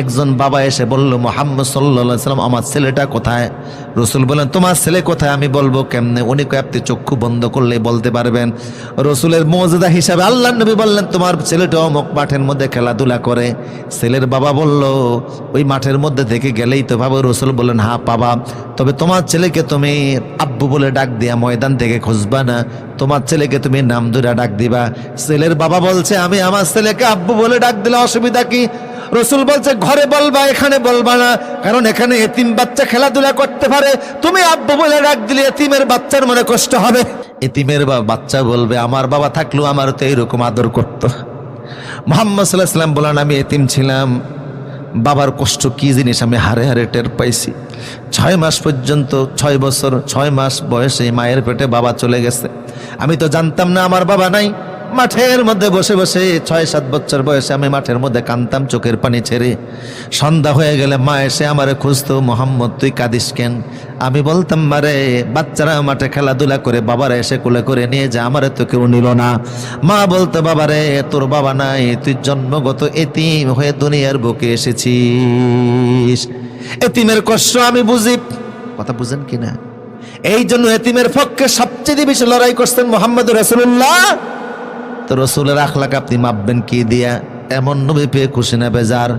একজন বাবা এসে বলল, মোহাম্মদ সাল্লা সাল্লাম আমার ছেলেটা কোথায়? রসুল বলেন তোমার ছেলে কোথায়? আমি বলব, কেমনে? উনি আপনি চক্ষু বন্ধ করলে বলতে পারবেন। রসুলের মর্যাদা হিসাবে আল্লাহ নবী বললেন, তোমার ছেলেটা অমুক মাঠের মধ্যে খেলাধুলা করে। ছেলের বাবা বলল, ওই মাঠের মধ্যে থেকে গেলেই তো ভাবো রসুল বললেন হ্যাঁ পাবা। তবে তোমার ছেলেকে তুমি আব্বু বলে ডাক দিয়া ময়দান থেকে খুঁজবা না। তোমার ছেলেকে তুমি নাম ধরে ডাক দিবা। ছেলের বাবা বলছে, আমি আমার ছেলেকে আব্বু বলে ডাক দিলে অসুবিধা কি? রসুল বলছে, ঘরে বলবা, এখানে বলবা না। কারণ এখানে এতিম বাচ্চা খেলাধুলা করতে পারে। তুমি আব্বু বলে ডাক দিলে এতিমের বাচ্চার মনে কষ্ট হবে। এতিমের বা বাচ্চা বলবে, আমার বাবা থাকলেও আমার তো এইরকম আদর করতো। মোহাম্মদ সাল্লাহ সাল্লাম বলেন, আমি এতিম ছিলাম। বাবার কষ্ট কি জিনিস আমি হারে হারে টের পাইছি। ছয় মাস পর্যন্ত, ছয় বছর, ছয় মাস বয়সে মায়ের পেটে বাবা চলে গেছে। আমি তো জানতাম না আমার বাবা নাই। মাঠের মধ্যে বসে বসে ছয়, সাত বছর বয়সে আমি মাঠের মধ্যে কানতাম, চোখের পানি ছেড়ে। সন্ধ্যা হয়ে গেলে মা এসে আমারে খুঁজতো, মোহাম্মদ, তুই কাঁদিস কেন? আমি বলতাম মারে বাচ্চারা মাঠে খেলাধুলা করে, বাবারা এসে কোলে করে নিয়ে যা, আমারে তো কেউ নিল না। মা বলতো, বাবারে, তোর বাবা নাই, তুই জন্মগত এতিম হয়ে দুনিয়ার বুকে এসেছিস। এতিমের কষ্ট আমি বুঝি, কথা বুঝেন কিনা? এই জন্য এতিমের পক্ষে সবচেয়ে বেশি লড়াই করছেন মোহাম্মদ রসুল্লাহ তো রসুলের আখলাক আপনি মাপবেন কি দিয়া? এমন নবী পেয়ে খুশি না বেজার।